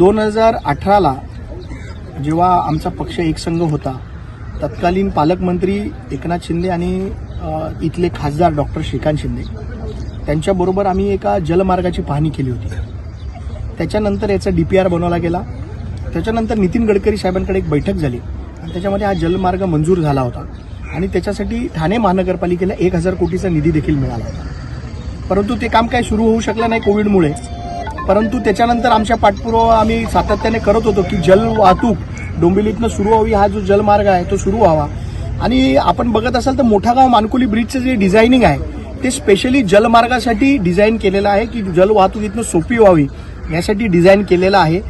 दोन हजार अठराला जेव्हा आमचा पक्ष एकसंघ होता तत्कालीन पालकमंत्री एकनाथ शिंदे आणि इथले खासदार डॉक्टर श्रीकांत शिंदे त्यांच्याबरोबर आम्ही एका जलमार्गाची पाहणी केली होती. त्याच्यानंतर याचा डी पी आर बनवला गेला. त्याच्यानंतर नितीन गडकरी साहेबांकडे एक बैठक झाली आणि त्याच्यामध्ये हा जलमार्ग मंजूर झाला होता आणि त्याच्यासाठी ठाणे महानगरपालिकेला एक हजार कोटीचा निधी देखील मिळाला होता. परंतु ते काम काय सुरू होऊ शकलं नाही कोविडमुळे परंतु त्याच्यानंतर आमच्या पाठपुरावा आम्ही सातत्याने करत होतो की जल वाहतूक डोंबिवलीतनं सुरू व्हावी हा जो जलमार्ग आहे तो सुरू व्हावा. आणि आपण बघत असाल तर मोठा गाव मानकुली ब्रिजचं जे डिझायनिंग आहे ते स्पेशली जलमार्गासाठी डिझाईन केलेलं आहे की जल वाहतूक इथनं सोपी व्हावी यासाठी डिझाईन केलेलं आहे.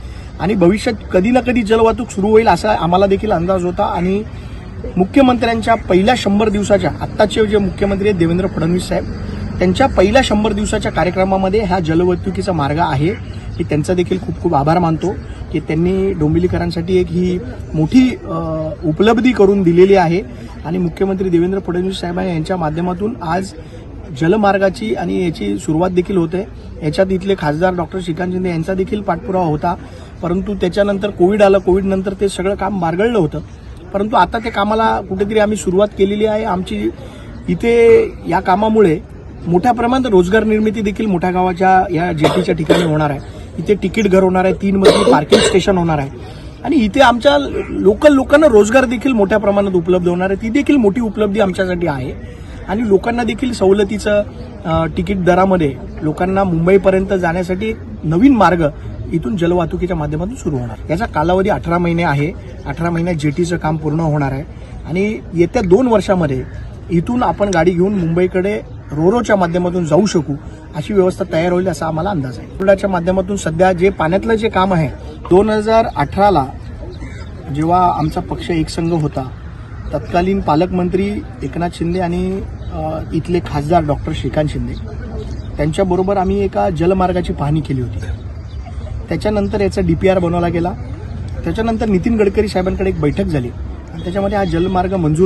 आणि भविष्यात कधी ना कधी जलवाहतूक सुरू होईल असा आम्हाला देखील अंदाज होता. आणि मुख्यमंत्र्यांच्या पहिल्या शंभर दिवसाच्या आत्ताचे जे मुख्यमंत्री आहेत देवेंद्र फडणवीस साहेब त्यांच्या पहिल्या शंभर दिवसाच्या कार्यक्रमामध्ये हा जलवाहतुकीचा मार्ग आहे. की त्यांचा देखील खूप खूप आभार मानतो की त्यांनी डोंबिवलीकरांसाठी एक ही मोठी उपलब्धी करून दिलेली आहे. आणि मुख्यमंत्री देवेंद्र फडणवीस साहेब यांच्या माध्यमातून आज जलमार्गाची आणि याची सुरुवात देखील होते. याच्यात इथले खासदार डॉक्टर श्रीकांत शिंदे यांचा देखील पाठपुरावा होता. परंतु त्याच्यानंतर कोविड आलं कोविडनंतर ते सगळं काम मार्गळलं होतं. परंतु आता त्या कामाला कुठेतरी आम्ही सुरुवात केलेली आहे. आमची इथे या कामामुळे मोठ्या प्रमाणात रोजगार निर्मिती देखील मोठ्या गावाच्या या जेटीच्या ठिकाणी होणार आहे. इथे तिकीट घर होणार आहे तीन मजली पार्किंग स्टेशन होणार आहे. आणि इथे आमच्या लोकल लोकांना रोजगार देखील मोठ्या प्रमाणात उपलब्ध होणार आहे. ती देखील मोठी उपलब्धी आमच्यासाठी आहे. आणि लोकांना देखील सवलतीचं तिकीट दरामध्ये लोकांना मुंबईपर्यंत जाण्यासाठी एक नवीन मार्ग इथून जलवाहतुकीच्या माध्यमातून सुरू होणार. याचा कालावधी अठरा महिने आहे. अठरा महिन्यात जेटीचं काम पूर्ण होणार आहे. आणि येत्या दोन वर्षामध्ये इथून आपण गाडी घेऊन मुंबईकडे रोरोच्या माध्यमातून जाऊ शकू अशी व्यवस्था तयार होईल असा आम्हाला अंदाज आहे. कुर्डाच्या माध्यमातून सध्या जे पाण्यातलं जे काम आहे दोन हजार अठराला जेव्हा आमचा पक्ष एकसंघ होता तत्कालीन पालकमंत्री एकनाथ शिंदे आणि इथले खासदार डॉक्टर श्रीकांत शिंदे त्यांच्याबरोबर आम्ही एका जलमार्गाची पाहणी केली होती. त्याच्यानंतर याचा डी पी आर बनवला गेला. त्याच्यानंतर नितीन गडकरी साहेबांकडे एक बैठक झाली. आणि त्याच्यामध्ये हा जलमार्ग मंजूर